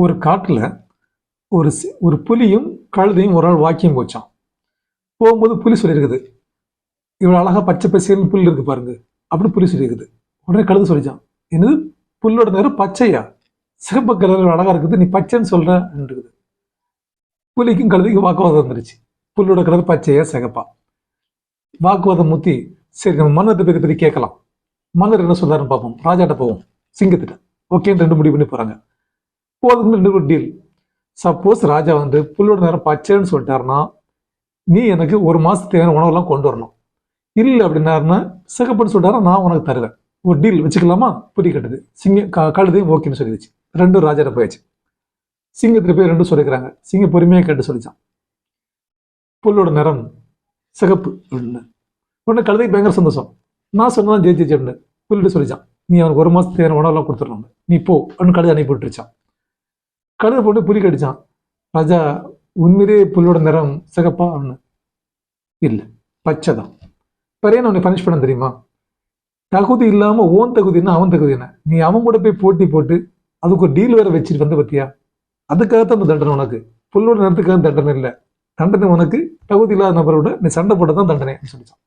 ஒரு காட்டில் ஒரு ஒரு புலியும் கழுதையும் ஒரு ஆள் வாக்கியம் போச்சான் போகும்போது புலி சொல்லியிருக்குது இவ்வளோ அழகா பச்சை பசேல்னு புல் இருக்கு பாருங்க. அப்படின்னு புலி சொல்லியிருக்குது உடனே கழுது சொல்லிச்சான் என்னது? புல்லோட நேரம் பச்சையா? சிகப்பு கலர் அழகாக இருக்குது. நீ பச்சைன்னு சொல்றன்றது புலிக்கும் கழுதைக்கும் வாக்குவாதம் வந்துருச்சு. புல்லோட கலர் பச்சையா சிகப்பா? வாக்குவாதம் முத்தி சரி நம்ம மன்னத்தை பற்றி கேட்கலாம். மன்னர் என்ன சொல்றாருன்னு பார்ப்போம். ராஜாட்ட போவோம். சிங்கத்திட்ட. ஓகேன்னு ரெண்டு முடிவு பண்ணி போகிறாங்க போதும் ரெண்டு ஒரு டீல் சப்போஸ் ராஜா வந்து புல்லோட நேரம் பச்சைன்னு சொல்லிட்டாருன்னா நீ எனக்கு ஒரு மாதத்துக்கு தேவையான உணவெல்லாம் கொண்டு வரணும். இல்லை அப்படின்னாருன்னா சிகப்புன்னு சொல்லிட்டாரா நான் உனக்கு தருவேன். ஒரு டீல் வச்சுக்கலாமா? புரிய கட்டுது. சிங்க க- கழுதையும் ஓகேன்னு சொல்லிடுச்சு. ரெண்டும் ராஜாட்ட போயாச்சு. சிங்கத்தில் போய் ரெண்டும் சொல்லிக்கிறாங்க. சிங்கம் பொறுமையாக கேட்டு சொல்லிச்சான். புல்லோட நிறம் சிகப்பு. அப்படின்னு உடனே கழுதைக்கு பயங்கர சந்தோஷம். நான் சொன்னதான் ஜெயிச்சு அப்படின்னு புல்லிட்டு சொல்லிச்சான். நீ அவனுக்கு ஒரு மாசத்துக்கு தேவையான உணவெல்லாம் கொடுத்துடணும். நீ போ அப்படின்னு கழுதை அனுப்பி விட்டுருச்சான். கழுதை போட்டு புலி கடிச்சான். ராஜா உண்மையிலே புல்லோட நிறம் சிகப்பா? அப்படின்னு இல்லை. பச்சை தான் பெரிய உன்னை பனிஷ் பண்ண தெரியுமா? தகுதி இல்லாமல் ஓன் தகுதின்னா அவன் தகுதி என்ன? நீ அவன் கூட போய் போட்டி போட்டு அதுக்கு ஒரு டீல் வேற வச்சுட்டு வந்து பத்தியா? அதுக்காகத்தான் அந்த தண்டனை உனக்கு. புல்லோட நிறத்துக்காக தண்டனை இல்லை. தண்டனை உனக்கு தகுதி இல்லாத நபரோட நீ சண்டை போட்டதான் தான் தண்டனை சொல்லிச்சான்.